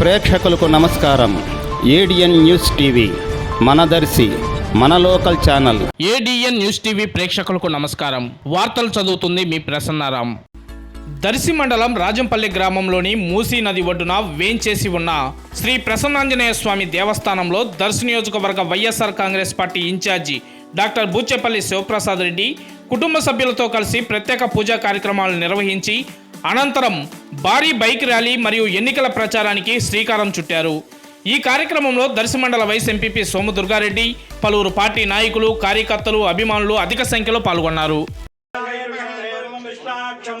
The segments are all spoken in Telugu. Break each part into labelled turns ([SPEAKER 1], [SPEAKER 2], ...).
[SPEAKER 1] ప్రేక్షకులకు నమస్కారం. ఏడిఎన్ న్యూస్ టీవీ మనదర్శి మన local channel.
[SPEAKER 2] ADN news TV ప్రేక్షకులకు నమస్కారం. వార్తలు చదువుతుంది మీ ప్రసన్నారాం. దర్శి మండలం రాజంపల్లి గ్రామంలోని మూసీ నది ఒడ్డున వేంచేసి ఉన్న శ్రీ ప్రసన్నాంజనేయ స్వామి దేవస్థానంలో దర్శి నియోజకవర్గ YSR Congress party incharge doctor Buchepalli Sivaprasad Reddy కుటుంబ సభ్యులతో కలిసి ప్రత్యేక పూజా కార్యక్రమాలు నిర్వహించి అనంతరం భారీ బైక్ ర్యాలీ మరియు ఎన్నికల ప్రచారానికి శ్రీకారం చుట్టారు. ఈ కార్యక్రమంలో దర్శి మండల వైస్ ఎంపీపీ సోము దుర్గారెడ్డి పలువురు పార్టీ నాయకులు కార్యకర్తలు అభిమానులు అధిక సంఖ్యలో పాల్గొన్నారు.
[SPEAKER 3] విష్ణాక్షం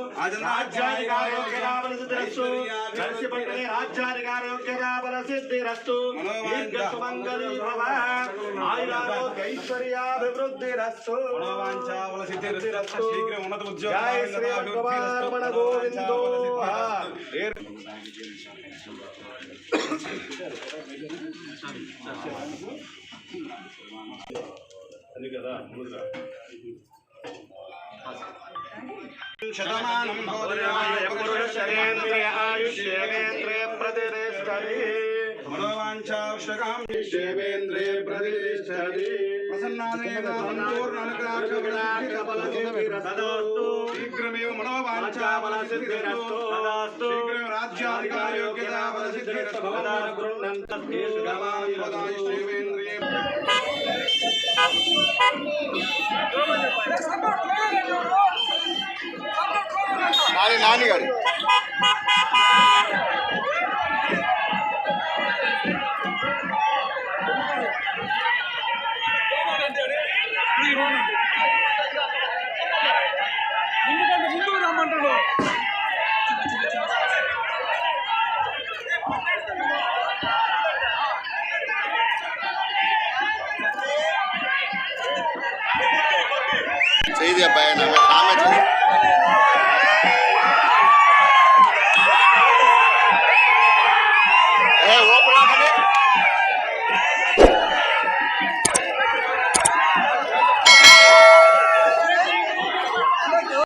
[SPEAKER 3] ప్రసన్నాంజనేయ స్వామి రాజ్యాధికారోగ్యరాబలసిద్ధిరస్తు దీర్ఘసుమంగళీ భవ ఆయురారోగ్యైశ్వర్యాభివృద్ధిరస్తు. సిద్ధిరస్తు జై శ్రీ భగవాన్ గోవిందో. శతమానం పురుషశరేంద్రియ ఆయుష్యేంద్రే అనుగ్రహాక్షబలసిద్ధిరస్తు శీఘ్రమేవ మనోవాంఛాబలసిద్ధిరస్తు శీఘ్రమేవ రాజ్యాధికారయోగ్యతా బలసిద్ధిరస్తు గృహ్ణంతే దేవేంద్రియ నాని నాని గారి చేయి అబ్బాయి నామే